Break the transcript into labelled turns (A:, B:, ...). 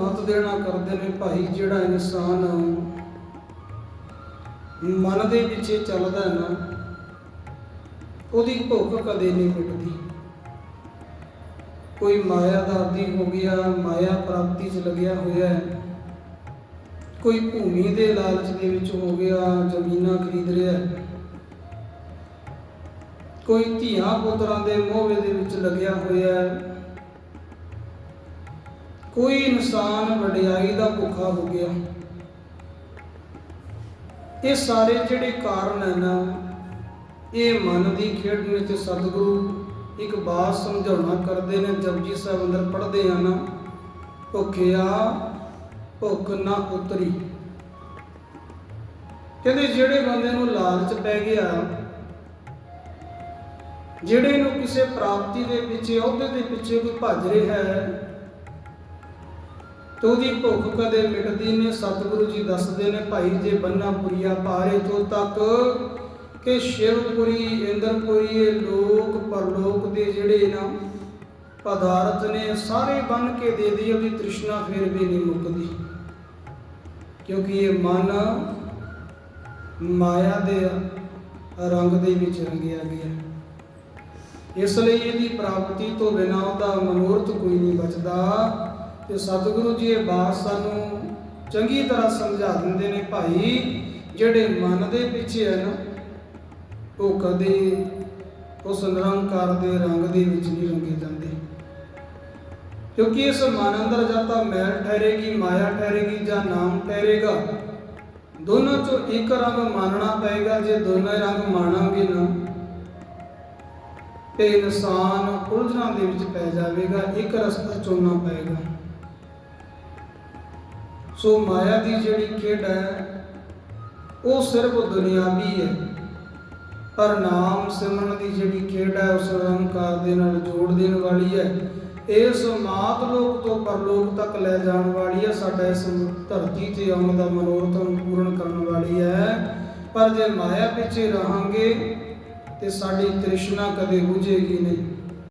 A: ਮਤ ਦੇਣਾ ਕਰਦੇ ਨੇ ਭਾਈ ਜਿਹੜਾ ਇਨਸਾਨ ਮਨ ਦੇ ਪਿੱਛੇ ਚੱਲਦਾ ਨਾ, ਉਹਦੀ ਭੁੱਖ ਕਦੇ ਨਹੀਂ ਮਿਟਦੀ। ਕੋਈ ਮਾਇਆ ਦਾ ਆਦੀ ਹੋ ਗਿਆ, ਮਾਇਆ ਪ੍ਰਾਪਤੀ 'ਚ ਲੱਗਿਆ ਹੋਇਆ ਹੈ। ਕੋਈ ਭੂਮੀ ਦੇ ਲਾਲਚ ਦੇ ਵਿੱਚ ਹੋ ਗਿਆ, ਜ਼ਮੀਨਾਂ ਖਰੀਦ ਰਿਹਾ ਕੋਈ ਧੀਆਂ ਪੁੱਤਰਾਂ ਦੇ ਮੋਹ ਦੇ ਵਿੱਚ ਲੱਗਿਆ ਹੋਇਆ ਹੈ। ਕੋਈ ਇਨਸਾਨ ਵਡਿਆਈ ਦਾ ਭੁੱਖਾ ਹੋ ਗਿਆ। ਇਹ ਸਾਰੇ ਜਿਹੜੇ ਕਾਰਨ ਹੈ ਨਾ ਇਹ ਮਨ ਦੀ ਖੇਡ ਨੇ ਤੇ ਸਤਿਗੁਰੂ ਇੱਕ ਬਾਤ ਸਮਝਾਉਣਾ ਕਰਦੇ ਨੇ, ਜਪਜੀ ਸਾਹਿਬ ਅੰਦਰ ਪੜ੍ਹਦੇ ਆ ਭੁੱਖਿਆ ਭੁੱਖ ਨਾ ਉਤਰੀ। ਕਹਿੰਦੇ ਜਿਹੜੇ ਬੰਦੇ ਨੂੰ ਲਾਲਚ ਪੈ ਗਿਆ, ਜਿਹੜੇ ਨੂੰ ਕਿਸੇ ਪ੍ਰਾਪਤੀ ਦੇ ਪਿੱਛੇ ਅਹੁਦੇ ਦੇ ਪਿੱਛੇ ਕੋਈ ਭੱਜ ਰਿਹਾ ਹੈ ਤੇ ਉਹਦੀ ਭੁੱਖ ਕਦੇ ਮਿਟਦੀ ਨੇ, ਸਤਿਗੁਰੂ ਜੀ ਦੱਸਦੇ ਨੇ, ਭਾਈ ਜੇ ਬੰਨਾ ਪੁਰੀਆ ਪਾਰੇ ਤੋਂ ਤੱਕ, ਕਿ ਸ਼ਿਵਪੁਰੀ, ਇੰਦਰਪੁਰੀ, ਇਹ ਲੋਕ ਪਰਲੋਕ ਦੇ ਜਿਹੜੇ ਨਾ ਪਦਾਰਥ ਨੇ, ਸਾਰੇ ਬਨ ਕੇ ਦੇ ਦੀ, ਉਹਦੀ ਤ੍ਰਿਸ਼ਨਾ ਫਿਰ ਵੀ ਨਹੀਂ ਮੁੱਕਦੀ। ਕਿਉਂਕਿ ਇਹ ਮਨ ਮਾਇਆ ਦੇ ਰੰਗ ਦੇ ਵਿੱਚ ਰੰਗਿਆ ਗਿਆ। ਇਸ ਲਈ ਇਹਦੀ ਪ੍ਰਾਪਤੀ ਤੋਂ ਬਿਨਾਂ ਉਹਦਾ ਮਨੋਰਥ ਕੋਈ ਨਹੀਂ ਬਚਦਾ। ਤੇ ਸਤਿਗੁਰੂ ਜੀ ਇਹ ਬਾਤ ਸਾਨੂੰ ਚੰਗੀ ਤਰ੍ਹਾਂ ਸਮਝਾ ਦਿੰਦੇ ਨੇ ਭਾਈ, ਜਿਹੜੇ ਮਨ ਦੇ ਪਿੱਛੇ ਹੈ ਨਾ, ਉਹ ਕਦੇ ਉਸ ਨਿਰੰਕਾਰ ਦੇ ਰੰਗ ਦੇ ਵਿੱਚ ਨਹੀਂ ਰੰਗੇ ਜਾਂਦੇ। ਕਿਉਂਕਿ ਇਸ ਮਨ ਅੰਦਰ ਜਾਂ ਤਾਂ ਮੈਲ ਠਹਿਰੇਗੀ, ਮਾਇਆ ਠਹਿਰੇਗੀ ਜਾਂ ਨਾਮ ਠਹਿਰੇਗਾ, ਦੋਨਾਂ ਚੋਂ ਇੱਕ ਰੰਗ ਮੰਨਣਾ ਪਏਗਾ, ਜੇ ਦੋਨੇ ਰੰਗ ਮਾਣਾਂਗੇ ਨਾ, ਤੇ ਇਨਸਾਨ ਉਲਝਣਾਂ ਦੇ ਵਿੱਚ ਪੈ ਜਾਵੇਗਾ, ਇੱਕ ਰਸਤਾ ਚੁਣਨਾ ਪਏਗਾ। ਸੋ ਮਾਇਆ ਦੀ ਜਿਹੜੀ ਖੇਡ ਹੈ, ਉਹ ਸਿਰਫ ਦੁਨਿਆਵੀ ਹੈ। ਪਰ ਨਾਮ ਸਿਮਰਨ ਦੀ ਜਿਹੜੀ ਖੇਡ ਹੈ, ਉਸ ਅਹੰਕਾਰ ਦੇ ਨਾਲ ਜੋੜ ਦੇਣ ਵਾਲੀ ਹੈ। ਇਸ ਮਾਤ ਲੋਕ ਤੋਂ ਪਰਲੋਕ ਤੱਕ ਲੈ ਜਾਣ ਵਾਲੀ ਹੈ। ਸਾਡਾ ਇਸ ਧਰਤੀ ਤੇ ਆਉਣ ਦਾ ਮਨੋਰਥ ਨੂੰ ਪੂਰਨ ਕਰਨ ਵਾਲੀ ਹੈ। ਪਰ ਜੇ ਮਾਇਆ ਪਿੱਛੇ ਰਹਾਂਗੇ, ਤੇ ਸਾਡੀ ਤ੍ਰਿਸ਼ਨਾ ਕਦੇ ਬੁਝੇਗੀ ਨਹੀਂ।